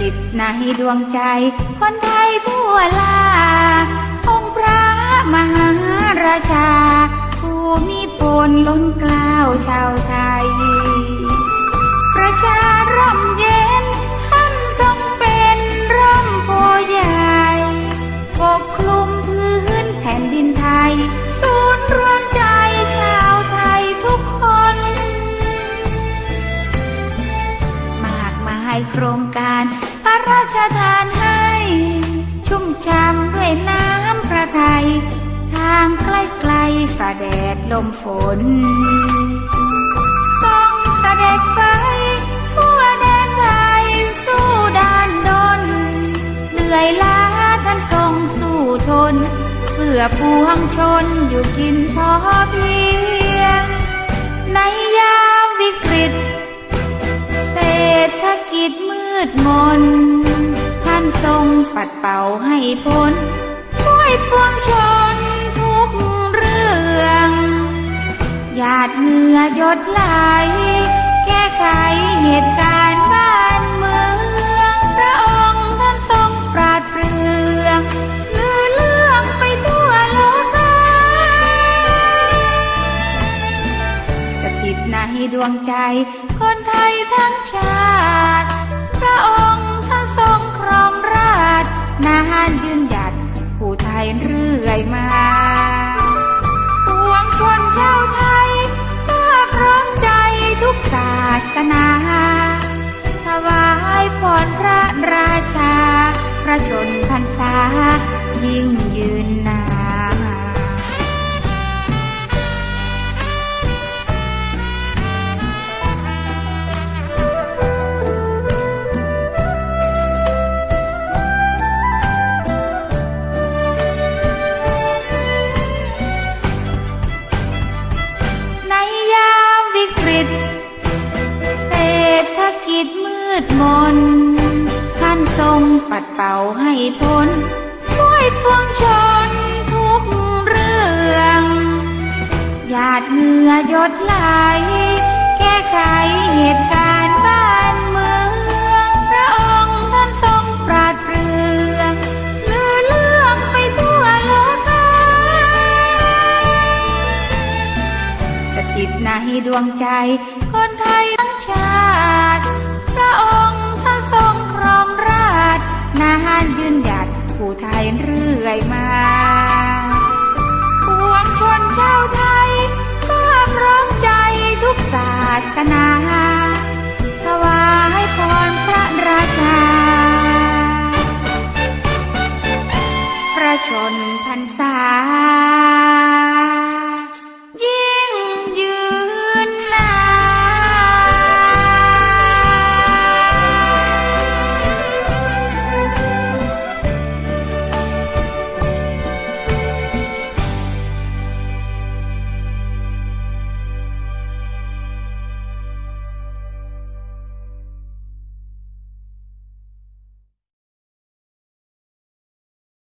ถิตในดวงใจ คนไทยทั่วลา องค์พระมหาราชา ผู้มีพลล้นกล้าวชาวไทย ประชาร่มเย็น ชทานให้ ชุ่มช่ำด้วยน้ำพระทัยทางไกลไกลๆฝ่าแดดลมฝนทรงเสด็จไปทั่วแดนไทยสู้ด้านดนเหนื่อยล้าท่านทรงสู้ทน เพื่อปวงชนอยู่กินพอเพียง ในยามวิกฤตเศรษฐกิจมืดมน ปัดเป่าให้พ้นช่วยปวงชนทุกเรื่องหยาดเหงื่อยดไหล แก้ไขเหตุการณ์บ้านเมือง พระองค์ท่านทรงปราดเปรื่อง ลือเรื่องไปทั่วโลกาสถิตในดวงใจ คนไทยทั้ง สนาถวายพรพระราชา พระชนพรรษายิ่งยืนนานใน ดมนท่านทรงปัดเป่าให้พ้นช่วยปวงชนทุกเรื่องหยาดเหงื่อหยดไหล แก้ไขเหตุการณ์บ้านเมือง พระองค์ท่านทรงปราดเปรื่องลือเรื่องไปทั่วโลกาสถิตในดวงใจคนไทยทั้งชาติ พระองค์ท่านทรงครองราชนานยืนหยัดผู้ไทยเรื่อยมาปวงชนชาวไทยก็พร้อมใจทุกศาสนาถวายพรพระราชา พระชนพรรษา